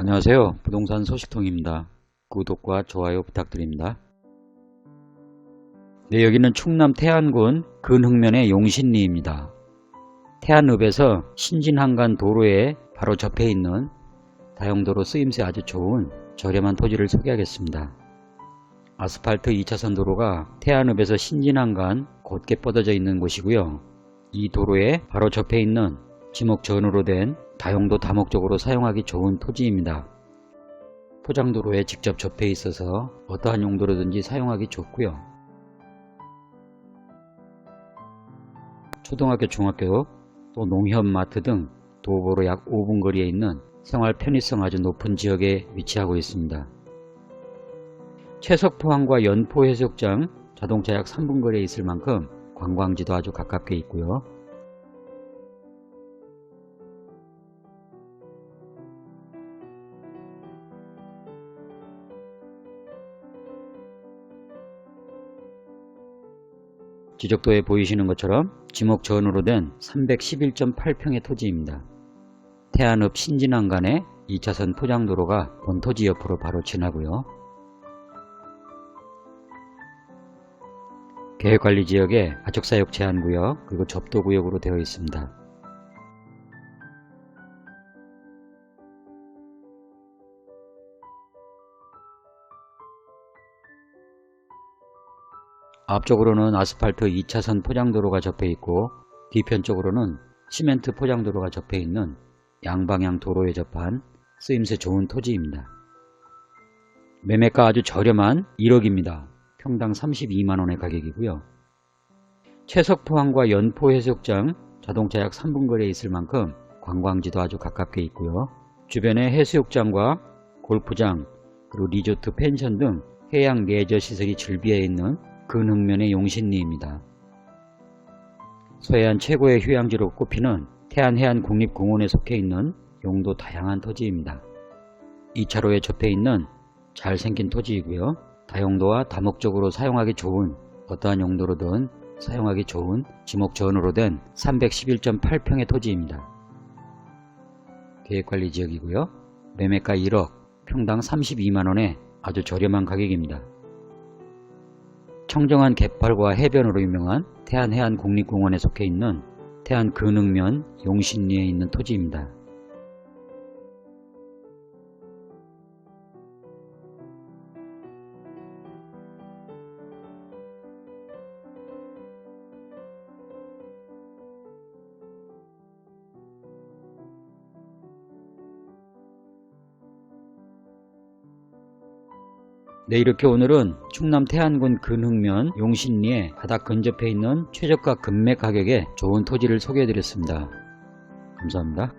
안녕하세요. 부동산 소식통입니다. 구독과 좋아요 부탁드립니다. 네, 여기는 충남 태안군 근흥면의 용신리입니다. 태안읍에서 신진한간 도로에 바로 접해 있는 다용도로 쓰임새 아주 좋은 저렴한 토지를 소개하겠습니다. 아스팔트 2차선 도로가 태안읍에서 신진한간 곧게 뻗어져 있는 곳이고요. 이 도로에 바로 접해 있는 지목 전으로 된 다용도 다목적으로 사용하기 좋은 토지입니다. 포장도로에 직접 접해 있어서 어떠한 용도로든지 사용하기 좋고요. 초등학교, 중학교, 또 농협, 마트 등 도보로 약 5분 거리에 있는 생활 편의성 아주 높은 지역에 위치하고 있습니다. 채석포항과 연포해수욕장 자동차 약 3분 거리에 있을 만큼 관광지도 아주 가깝게 있고요. 지적도에 보이시는 것처럼 지목 전으로 된 311.8평의 토지입니다. 태안읍 신진항간의 2차선 포장도로가 본토지 옆으로 바로 지나고요. 계획관리지역에 가축사육 제한구역 그리고 접도구역으로 되어 있습니다. 앞쪽으로는 아스팔트 2차선 포장도로가 접해 있고 뒤편 쪽으로는 시멘트 포장도로가 접해 있는 양방향 도로에 접한 쓰임새 좋은 토지입니다. 매매가 아주 저렴한 1억입니다. 평당 32만원의 가격이고요. 채석포항과 연포해수욕장 자동차 약 3분 거리에 있을 만큼 관광지도 아주 가깝게 있고요. 주변에 해수욕장과 골프장 그리고 리조트 펜션 등 해양 레저 시설이 즐비해 있는 근흥면의 용신리입니다. 서해안 최고의 휴양지로 꼽히는 태안해안 국립공원에 속해 있는 용도 다양한 토지입니다. 2차로에 접해 있는 잘생긴 토지이고요. 다용도와 다목적으로 사용하기 좋은 어떠한 용도로든 사용하기 좋은 지목 전으로 된 311.8평의 토지입니다. 계획관리지역이고요. 매매가 1억, 평당 32만원의 아주 저렴한 가격입니다. 청정한 갯벌과 해변으로 유명한 태안 해안 국립공원에 속해 있는 태안 근흥면 용신리에 있는 토지입니다. 네 이렇게 오늘은 충남 태안군 근흥면 용신리에 바닥 근접해 있는 최저가 금매 가격에 좋은 토지를 소개해 드렸습니다. 감사합니다.